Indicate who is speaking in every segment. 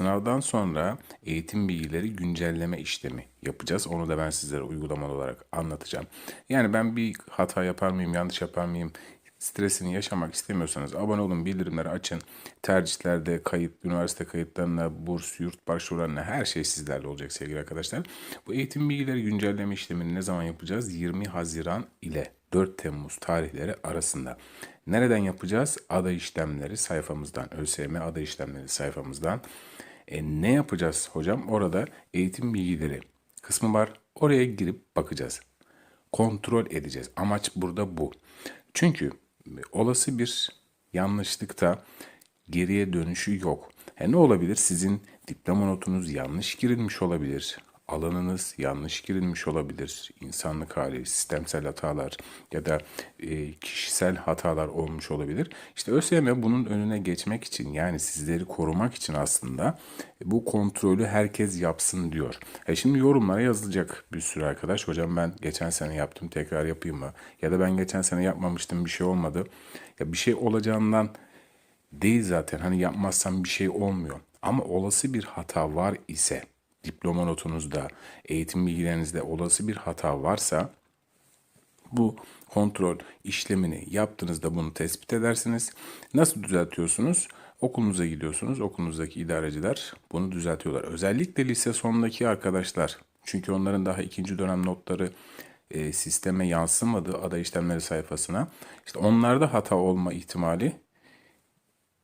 Speaker 1: Sınavdan sonra eğitim bilgileri güncelleme işlemi yapacağız. Onu da ben sizlere uygulamalı olarak anlatacağım. Yani ben bir hata yapar mıyım, yanlış yapar mıyım stresini yaşamak istemiyorsanız abone olun, bildirimleri açın. Tercihlerde kayıt, üniversite kayıtlarına, burs, yurt başvurularına her şey sizlerle olacak sevgili arkadaşlar. Bu eğitim bilgileri güncelleme işlemini ne zaman yapacağız? 20 Haziran ile 4 Temmuz tarihleri arasında. Nereden yapacağız? Ada işlemleri sayfamızdan, ÖSYM ada işlemleri sayfamızdan. E, ne yapacağız hocam? Orada eğitim bilgileri kısmı var. Oraya girip bakacağız. Kontrol edeceğiz. Amaç burada bu. Çünkü olası bir yanlışlıkta geriye dönüşü yok. E ne olabilir? Sizin diploma notunuz yanlış girilmiş olabilir. Alanınız yanlış girilmiş olabilir. İnsanlık hali, sistemsel hatalar ya da e, kişisel hatalar olmuş olabilir. İşte ÖSYM bunun önüne geçmek için yani sizleri korumak için aslında bu kontrolü herkes yapsın diyor. E şimdi yorumlara yazılacak bir sürü arkadaş. Hocam ben geçen sene yaptım tekrar yapayım mı? Ya da ben geçen sene yapmamıştım bir şey olmadı. Ya bir şey olacağından değil zaten. Hani yapmazsam bir şey olmuyor. Ama olası bir hata var ise diploma notunuzda, eğitim bilgilerinizde olası bir hata varsa bu kontrol işlemini yaptığınızda bunu tespit edersiniz. Nasıl düzeltiyorsunuz? Okulunuza gidiyorsunuz. Okulunuzdaki idareciler bunu düzeltiyorlar. Özellikle lise sonundaki arkadaşlar. Çünkü onların daha ikinci dönem notları e, sisteme yansımadı ada işlemleri sayfasına. İşte onlarda hata olma ihtimali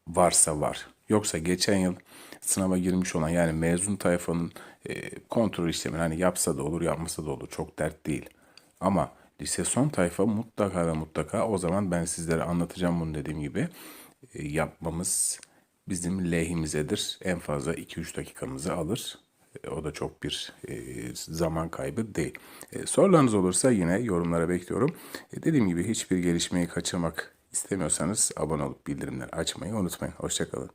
Speaker 1: varsa var. Yoksa geçen yıl sınava girmiş olan yani mezun tayfanın e, kontrol işlemini hani yapsa da olur yapmasa da olur çok dert değil. Ama lise son tayfa mutlaka ve mutlaka o zaman ben sizlere anlatacağım bunu dediğim gibi e, yapmamız bizim lehimizedir. En fazla 2-3 dakikamızı alır. E, o da çok bir e, zaman kaybı değil. E, sorularınız olursa yine yorumlara bekliyorum. E, dediğim gibi hiçbir gelişmeyi kaçırmak istemiyorsanız abone olup bildirimleri açmayı unutmayın. Hoşçakalın.